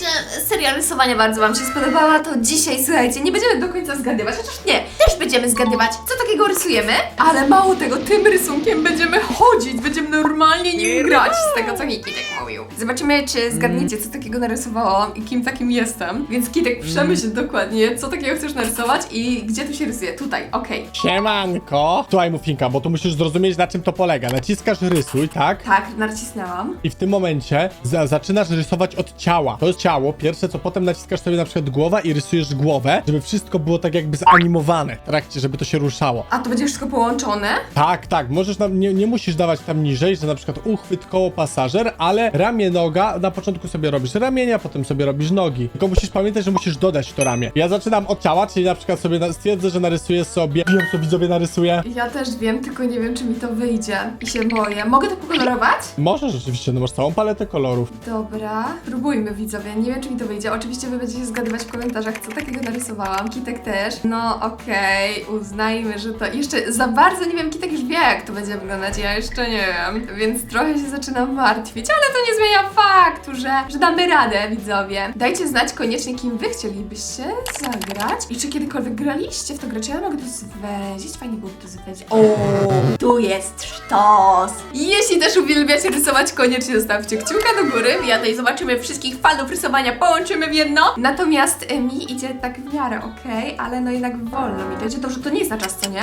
że seria rysowania bardzo Wam się spodobała, to dzisiaj, słuchajcie, nie będziemy do końca zgadywać, chociaż nie, też będziemy zgadywać, co takiego rysujemy, ale mało tego, tym rysunkiem będziemy chodzić, będziemy normalnie nim grać, z tego co mi Kitek mówił. Zobaczymy, czy zgadniecie, co takiego narysowałam i kim takim jestem. Więc Kitek, przemyśl dokładnie, co takiego chcesz narysować i gdzie tu się rysuje. Tutaj, okej. Siemanko! Słuchaj, Mufinka, bo tu musisz zrozumieć, na czym to polega. Naciskasz rysuj, tak? Tak, nacisnęłam. I w tym momencie za zaczynasz rysować od ciała. To jest ciało, pierwsze co potem naciskasz sobie na przykład głowa i rysujesz głowę, żeby wszystko było tak jakby zanimowane w trakcie, żeby to się ruszało. A to będzie wszystko połączone? Tak, tak, możesz nam, nie, nie musisz dawać tam niżej, że na przykład uchwyt, koło, pasażer, ale ramię, noga, na początku sobie robisz ramienia, potem sobie robisz nogi. Tylko musisz pamiętać, że musisz dodać to ramię. Ja zaczynam od ciała, czyli na przykład sobie na- stwierdzę, że narysuję sobie, wiem co widzowie narysuję. Ja też wiem, tylko nie wiem, czy mi to wyjdzie. I się boję. Mogę to pokolorować? Możesz rzeczywiście, no masz całą paletę kolorów. Dobra, próbujmy widzowie. Nie wiem, czy mi to wyjdzie. Oczywiście wy będziecie zgadywać w komentarzach, co takiego narysowałam. Kitek też. No okej, uznajmy, że to jeszcze za bardzo nie wiem, Kitek już wie, jak to będzie wyglądać. Ja jeszcze nie wiem, więc trochę się zaczynam martwić, ale to nie zmienia faktu, że, że damy radę, widzowie. Dajcie znać koniecznie, kim wy chcielibyście zagrać i czy kiedykolwiek graliście w to grę. Czy ja mogę to zwiedzić? Fajnie byłoby to zwiedzić. O, tu jest sztos! Jeśli też uwielbiacie rysować, koniecznie zostawcie kciuka do góry. Ja tutaj zobaczymy wszystkich fanów rysowania, połączymy w jedno. Natomiast y, mi idzie tak w miarę okej, ale no jednak wolno mi to idzie. To, że to nie jest na czas, co nie?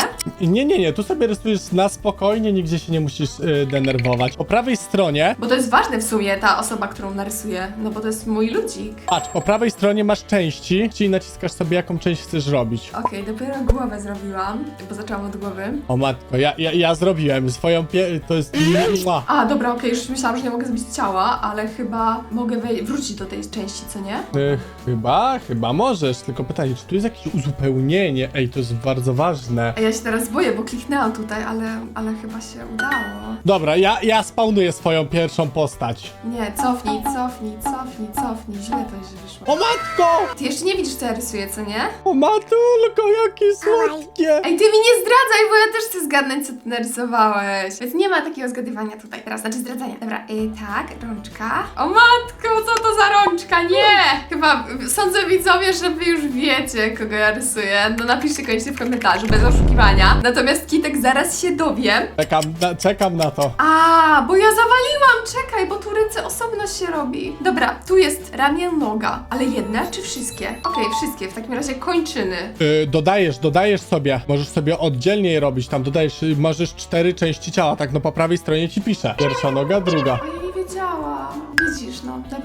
Nie, nie, nie, tu sobie rysujesz na spokojnie, nigdzie się nie musisz y, denerwować. Po prawej stronie, Bo to jest ważne w sumie, ta osoba, którą narysuję. No bo to jest mój ludzik. patrz, po prawej stronie masz części, czyli naciskasz sobie jaką część chcesz robić. Okej, dopiero głowę zrobiłam, bo zaczęłam od głowy. O matko, ja, ja, ja zrobiłem swoją pie... to jest... Mua. A, dobra, okej, już myślałam, że nie mogę zrobić ciała, ale chyba mogę wej- wrócić do tej części, co nie? Y, chyba, chyba możesz, tylko pytanie, czy tu jest jakieś uzupełnienie? Ej, to jest bardzo ważne. A ja się teraz boję, bo kliknęłam tutaj, ale, ale chyba się udało. Dobra, ja, ja spawnuję swoją pierwszą postać. Nie, cofnij, cofnij, cofnij, cofnij. Źle to się wyszło. O matko! Ty jeszcze nie widzisz, co ja rysuję, co nie? O matulko, jakie słodkie! Ej, ty mi nie zdradzaj, bo ja też chcę zgadnąć, co ty narysowałeś. Więc nie ma takiego zgadywania tutaj teraz, znaczy zdradzania. Dobra, y, tak, rączka. O matko, co to za rączka? Nie! Chyba sądzę widzowie, że wy już wiecie, kogo ja rysuję. No napiszcie koniecznie w komentarzu, bez oszukiwania. Natomiast Kitek zaraz się dowie. Czekam na, czekam na to. A, bo ja zawaliłam! Czekaj, bo tu ręce osobno się robi. Dobra, tu jest ramię, noga. Ale jedna czy wszystkie? Okej, wszystkie. W takim razie kończyny. Y, dodajesz, dodajesz sobie. Możesz sobie oddzielnie je robić. Tam dodajesz, y, możesz cztery części ciała. Tak, no po prawej stronie ci pisze. Pierwsza noga, druga. O,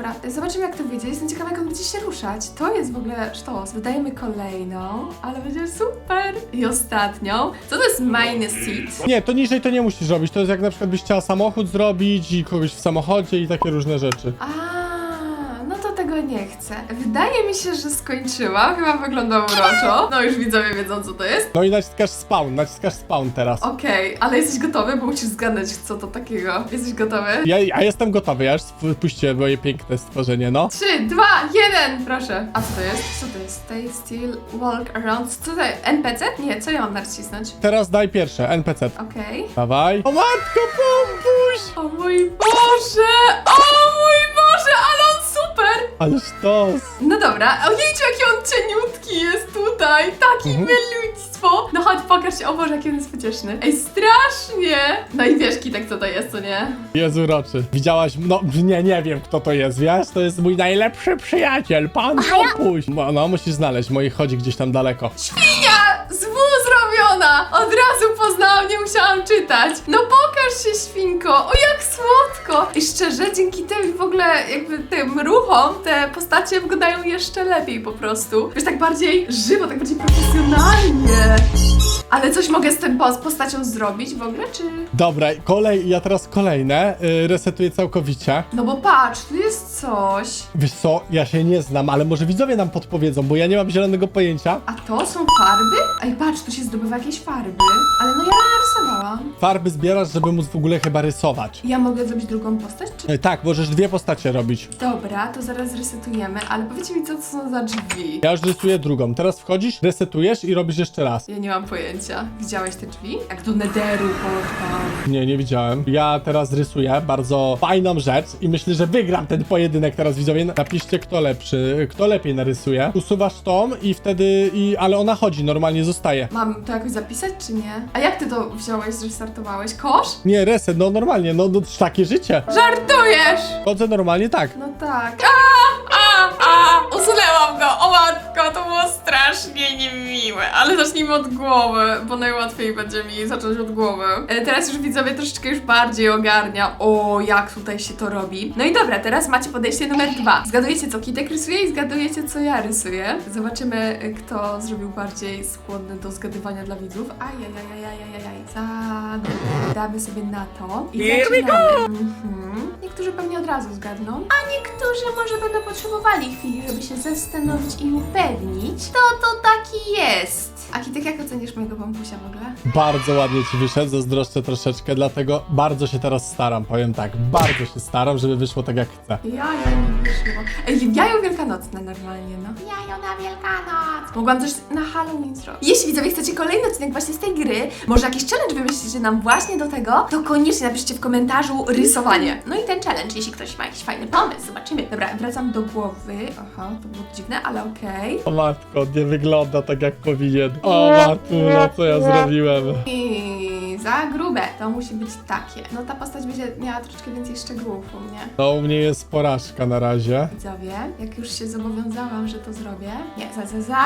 Dobra, zobaczymy jak to wyjdzie. Jestem ciekawa, jak on będzie się ruszać. To jest w ogóle sztos. Wydajemy kolejną, ale będzie super. I ostatnią. Co to jest minus seat? Nie, to niżej to nie musisz robić. To jest jak na przykład byś chciała samochód zrobić i kogoś w samochodzie i takie różne rzeczy. A, nie chcę. Wydaje mi się, że skończyłam. Chyba wygląda uroczo. No już widzowie wiedzą, co to jest. No i naciskasz spawn, naciskasz spawn teraz. Okej, ale jesteś gotowy, bo musisz zgadnać, co to takiego. Jesteś gotowy? Ja, ja jestem gotowy, ja już puściłem moje piękne stworzenie, no. 3, 2, 1, proszę. A co to jest? Co to jest? Stay still, walk around. Co to jest? NPC? Nie, co ja mam nacisnąć? Teraz daj pierwsze, NPC. Okej. Dawaj. O matko, pompuś! O mój Boże! O super! Ale sztos. No dobra, ojejciu, jaki on cieniutki jest tutaj! Taki Mhm. myluństwo! No chodź, pokaż się, o Boże, jaki on jest pocieszny. Ej, strasznie! No i wiesz, Kitek, co to jest, co nie? Jest uroczy. Widziałaś, no nie, nie wiem kto to jest, wiesz? To jest mój najlepszy przyjaciel, pan Pompuś. No, no, musisz znaleźć, moi chodzi gdzieś tam daleko. Świnia! Z W zrobiona! Od razu poznałam, nie musiałam czytać. No pokaż się, świnko! O, jak słodko! I szczerze, dzięki tym w ogóle jakby tym ruchom te postacie wyglądają jeszcze lepiej po prostu. Wiesz, tak bardziej żywo, tak bardziej profesjonalnie. Ale coś mogę z tym pos- postacią zrobić w ogóle, czy... Dobra, kolej, ja teraz kolejne, y, resetuję całkowicie. No bo patrz, tu jest coś. Wiesz co, ja się nie znam, ale może widzowie nam podpowiedzą, bo ja nie mam zielonego pojęcia. A to są farby? Ej, patrz, tu się zdobywa jakieś farby. Ale Farby zbierasz, żeby móc w ogóle chyba rysować. Ja mogę zrobić drugą postać? Czy... E, Tak, możesz dwie postacie robić. Dobra, to zaraz resetujemy, ale powiedzcie mi, co to są za drzwi. Ja już rysuję drugą. Teraz wchodzisz, resetujesz i robisz jeszcze raz. Ja nie mam pojęcia. Widziałeś te drzwi? Jak do nederu portal. Nie, nie widziałem. Ja teraz rysuję bardzo fajną rzecz i myślę, że wygram ten pojedynek teraz widzowie. Napiszcie kto lepszy, kto lepiej narysuje. Usuwasz tą i wtedy, i, ale ona chodzi, normalnie zostaje. Mam to jakoś zapisać, czy nie? A jak ty to wziąłeś, zrestartowałeś? Kosz? Nie, reset, no normalnie, no, no takie życie. Żartujesz! Chodzę normalnie tak. No tak. A, a! Usunęłam go! O matko, to było strasznie niemiłe. Ale zacznijmy od głowy, bo najłatwiej będzie mi zacząć od głowy. E, teraz już widzowie troszeczkę już bardziej ogarnia. O, jak tutaj się to robi. No i dobra, teraz macie podejście numer dwa. Zgadujecie, co Kitek rysuje i zgadujecie, co ja rysuję. Zobaczymy, e, kto zrobił bardziej skłonny do zgadywania dla widzów. Ajajajajajajaj. Zadamy sobie na to. I Here we zaczynamy. Mhm. Razu zgadną, a niektórzy może będą potrzebowali chwili, żeby się zastanowić i upewnić, to to taki jest. A Kitek, jak ocenisz mojego bambusia w ogóle? Bardzo ładnie ci wyszedł, zazdroszczę troszeczkę, dlatego bardzo się teraz staram, powiem tak. Bardzo się staram, żeby wyszło tak jak chcę. Jajo mi wyszło. Ej, jajo wielkanocne normalnie, no. Jajo na Wielkanoc. Mogłam coś na Halloween zrobić. Jeśli widzowie chcecie kolejny odcinek właśnie z tej gry, może jakiś challenge wymyślicie nam właśnie do tego, to koniecznie napiszcie w komentarzu rysowanie. No i ten challenge, jeśli ktoś ma jakiś fajny pomysł, zobaczymy. Dobra, wracam do głowy. Aha, to było dziwne, ale okej. O matko, nie wygląda tak jak powinien. O matko, no co ja zrobiłem? I za grube, to musi być takie. No ta postać będzie miała troszeczkę więcej szczegółów u mnie. No u mnie jest porażka na razie. Widzowie, jak już się zobowiązałam, że to zrobię. Nie, za, za, za.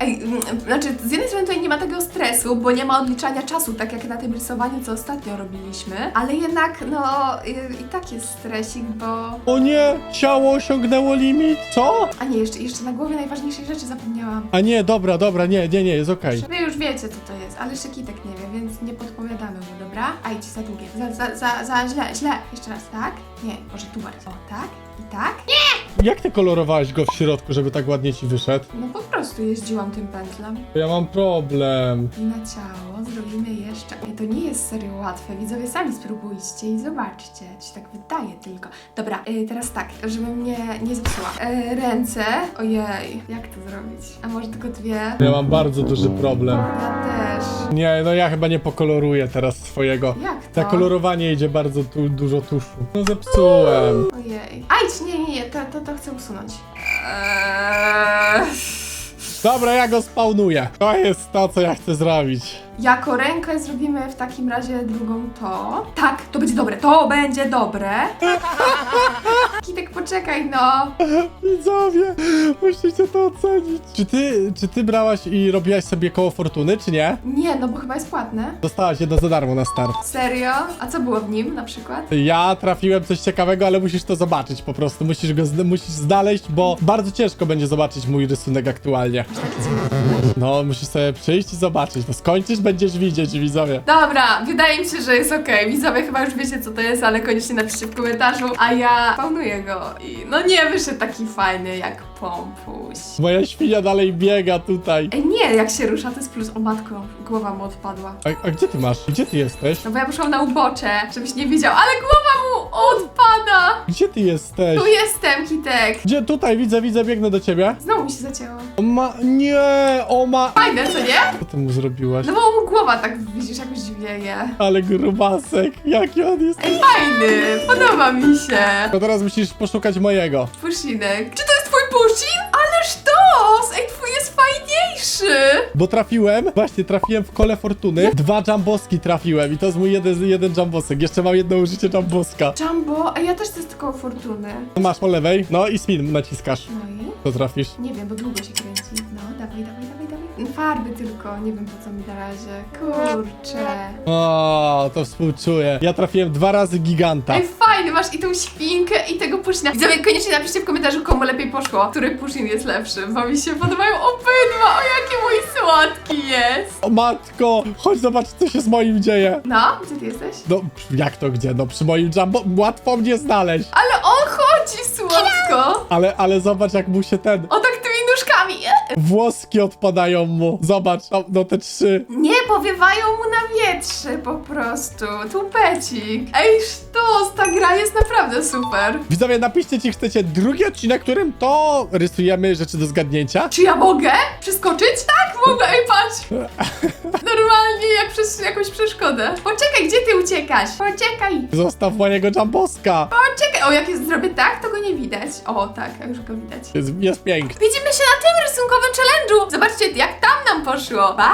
Ej, mm, znaczy, z jednej strony tutaj nie ma tego stresu, bo nie ma odliczania czasu, tak jak na tym rysowaniu, co ostatnio robiliśmy, ale jednak, no, i, i tak jest stresik, bo. O nie, ciało osiągnęło limit. Co? A nie, jeszcze, jeszcze na głowie najważniejszej rzeczy zapomniałam. A nie, dobra, dobra, nie, nie, nie, jest okej. Wy już wiecie, co to jest, ale jeszcze Kitek nie wie, więc nie podpowiadamy mu, dobra? A idź za długie. Za, za, za, za źle, źle. Jeszcze raz, tak? Nie, może tu bardziej. O, tak? I tak? Nie! Jak ty kolorowałeś go w środku, żeby tak ładnie ci wyszedł? No po prostu jeździłam tym pędzlem. Ja mam problem. I na ciało zrobimy jeszcze. Ej, to nie jest serio łatwe. Widzowie sami spróbujcie i zobaczcie. Ci się tak wydaje tylko. Dobra, y, teraz tak, żeby mnie nie zepsuła. Y, ręce. Ojej, jak to zrobić? A może tylko dwie? Ja mam bardzo duży problem. Ja też. Nie, no ja chyba nie pokoloruję teraz swojego. Jak to? Za kolorowanie idzie bardzo tu, dużo tuszu. No zepsułem. Ojej. Ajdź, nie, nie, nie, to, to, to chcę usunąć. Eee... Dobra, ja go spawnuję. To jest to, co ja chcę zrobić. Jako rękę zrobimy w takim razie drugą to. Tak, to będzie dobre, to będzie dobre. Kitek, poczekaj, no. Widzowie, musicie to ocenić. Czy ty, czy ty brałaś i robiłaś sobie koło fortuny, czy nie? Nie, no bo chyba jest płatne. Dostałaś jedno za darmo na start. Serio? A co było w nim na przykład? Ja trafiłem coś ciekawego, ale musisz to zobaczyć po prostu. Musisz go musisz znaleźć, bo bardzo ciężko będzie zobaczyć mój rysunek aktualnie. No, musisz sobie przyjść i zobaczyć. No skończysz, będziesz widzieć, widzowie. Dobra, wydaje mi się, że jest okej. Widzowie chyba już wiecie co to jest, ale koniecznie napiszcie w komentarzu, a ja paunuję go i no nie wyszedł taki fajny jak pompuś. Moja świnia dalej biega tutaj. Ej, nie, jak się rusza to jest plus. O matko, głowa mu odpadła. A, a gdzie ty masz? Gdzie ty jesteś? No bo ja poszłam na ubocze, żebyś nie widział, ale głowa mu odpada! Gdzie ty jesteś? Tu jestem, Kitek! Gdzie? Tutaj, widzę, widzę, biegnę do ciebie. Znowu mi się zacięło. Ma... Nie! O ma... Fajne, co nie? Co ty mu zrobiłaś? No bo mu głowa tak, widzisz, jakoś wieje. Ale grubasek, jaki on jest. Ej, fajny, podoba mi się. To teraz musisz poszukać mojego. Puszinek. Czy to jest twój puszin? Ale sztos! Ej, twój jest fajniejszy! Bo trafiłem, właśnie trafiłem w kole fortuny. Dwa jumboski trafiłem i to jest mój jeden, jeden jumbosek. Jeszcze mam jedno użycie jumboska. Jumbo, a ja też to jest tylko fortuny. Masz po lewej, no i spin naciskasz. No i? To trafisz. Nie wiem, bo długo się kręci. Farby tylko, nie wiem po co mi na razie. Kurczę. O, to współczuję. Ja trafiłem dwa razy giganta. Ej, fajny, masz i tą świnkę i tego pushina. Widzowie, koniecznie napiszcie w komentarzu, komu lepiej poszło. Który pushin jest lepszy, bo mi się podobają obydwa. O, jaki mój słodki jest. O matko, chodź zobacz co się z moim dzieje. No, gdzie ty jesteś? No, jak to gdzie? No przy moim jumbo łatwo mnie znaleźć. Ale on chodzi słodko. Ale, ale zobacz jak mu się ten... O, tak. Włoski odpadają mu. Zobacz, no, no te trzy. Nie, powiewają mu na wietrze po prostu. Tupecik. Ej, sztos, ta gra jest naprawdę super. Widzowie, napiszcie, czy chcecie drugi odcinek, którym to rysujemy rzeczy do zgadnięcia. Czy ja mogę przeskoczyć? Tak, mogę, ej patrz! Normalnie jak przez jakąś przeszkodę. Poczekaj, gdzie ty uciekasz? Poczekaj, Zostaw mojego Jumboska. poczekaj. O, jak jest, zrobię tak, to go nie widać. O, tak, a już go widać. Jest, jest piękny. Widzimy się na tym rysunkowym challenge'u. Zobaczcie, jak tam nam poszło. Pa!